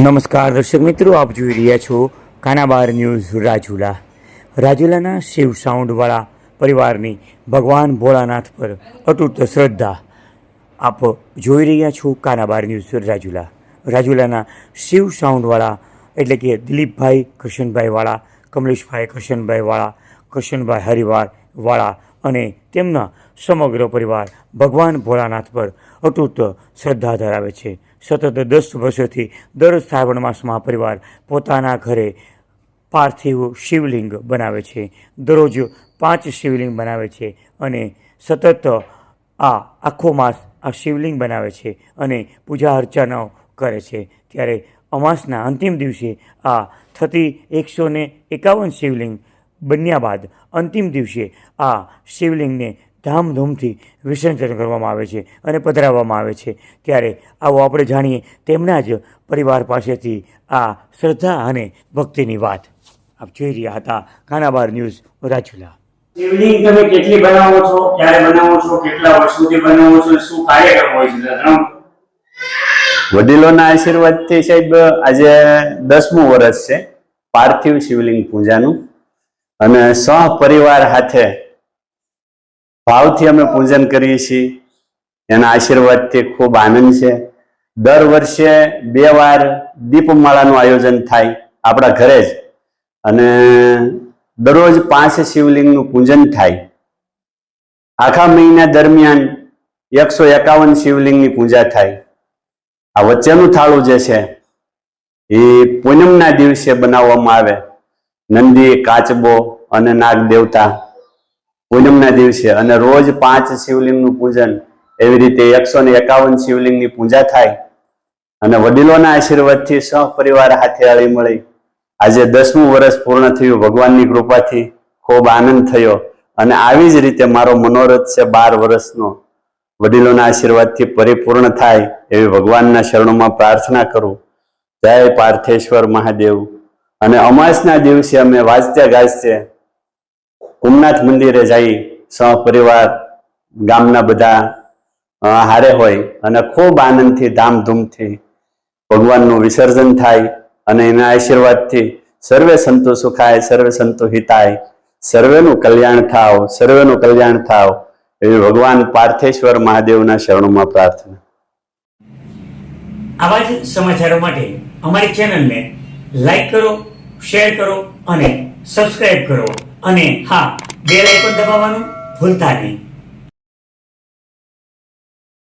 નમસ્કાર દર્શક મિત્રો, આપ જોઈ રહ્યા છો કાનાબાર ન્યૂઝ રાજુલા. રાજુલાના શિવ સાઉન્ડવાળા પરિવારની ભગવાન ભોળાનાથ પર અતૂટ શ્રદ્ધા. આપ જોઈ રહ્યા છો કાનાબાર ન્યૂઝ રાજુલા. રાજુલાના શિવ સાઉન્ડવાળા એટલે કે દિલીપભાઈ કરશનભાઈ કમલેશભાઈ કરશનભાઈ વાળા કરશનભાઈ હરિવાર વાળા અને તેમના સમગ્ર પરિવાર ભગવાન ભોળાનાથ પર અતૂટ શ્રદ્ધા ધરાવે છે. સતત દસ વર્ષોથી દર શ્રાવણ માસમાં પરિવાર પોતાના ઘરે પાર્થિવ શિવલિંગ બનાવે છે. દરરોજ પાંચ શિવલિંગ બનાવે છે અને સતત આ આખો માસ આ શિવલિંગ બનાવે છે અને પૂજા અર્ચનાઓ કરે છે. ત્યારે અમાસના અંતિમ દિવસે આ થતી એકસો એકાવન શિવલિંગ બન્યા બાદ અંતિમ દિવસે આ શિવલિંગને ધામધૂમથી વિસર્જન કરવામાં આવે છે અને પધરાવવામાં આવે છે. ત્યારે આવો આપણે જાણીએ તેમના જ પરિવાર પાસેથી આ શ્રદ્ધા અને ભક્તિની વાત. આપ જોઈ રહ્યા હતા કાનાબાર ન્યૂઝ રાજુલા. શિવલિંગ તમે કેટલી બનાવો છો? ક્યારે બનાવો છો? કેટલા વર્ષોથી બનાવો છો? શું કાર્યક્રમ હોય છે? વડીલોના આશીર્વાદથી સાહેબ આજે દસમું વર્ષ છે પાર્થિવ શિવલિંગ પૂજાનું. અને સહપરિવાર હાથે ભાવથી અમે પૂજન કરીએ છીએ. એના આશીર્વાદથી ખૂબ આનંદ છે. દર વર્ષે બે વાર દીપમાળાનું આયોજન થાય આપણા ઘરે જ. અને દરરોજ પાંચ શિવલિંગનું પૂજન થાય. આખા મહિના દરમિયાન એકસો એકાવન શિવલિંગની પૂજા થાય. આ વચ્ચેનું થાળું જે છે, એ પૂનમના દિવસે બનાવવામાં આવે. નંદી કાચબો અને નાગ દેવતા પૂનમના દિવસે અને રોજ પાંચ શિવલિંગનું પૂજન એવી રીતે એકસો ને એકાવન શિવલિંગની પૂજા થાય અને વડીલોના આશીર્વાદથી સહપરિવાર હાથે હળી મળી. આજે દસમું વર્ષ પૂર્ણ થયું, ભગવાનની કૃપાથી ખૂબ આનંદ થયો અને આવી જ રીતે મારો મનોરથ છે બાર વર્ષનો. વડીલોના આશીર્વાદથી પરિપૂર્ણ થાય એવી ભગવાનના શરણોમાં પ્રાર્થના કરું. જય પાર્થેશ્વર મહાદેવ. અને અમાસના દિવસે અમે વાજતે ગાજતે કુમનાથ મંદિરે જઈ સહપરિવાર ગામના બધા હારે હોય અને ખૂબ આનંદથી, ધામધૂમથી ભગવાનનું વિસર્જન થાય અને એના આશીર્વાદથી સર્વે સંતો સુખાય, સર્વે સંતો હિતાય. સર્વેનું કલ્યાણ થાવ, સર્વેનું કલ્યાણ થાવ. એવી ભગવાન પાર્થેશ્વર મહાદેવના શરણોમાં પ્રાર્થના. આવા જ સમાચારો માટે અમારી ચેનલને લાઈક કરો, શેર કરો અને સબસ્ક્રાઇબ કરો. અને હા બેલ આઇકોન દબાવવાનું ભૂલતા નહીં.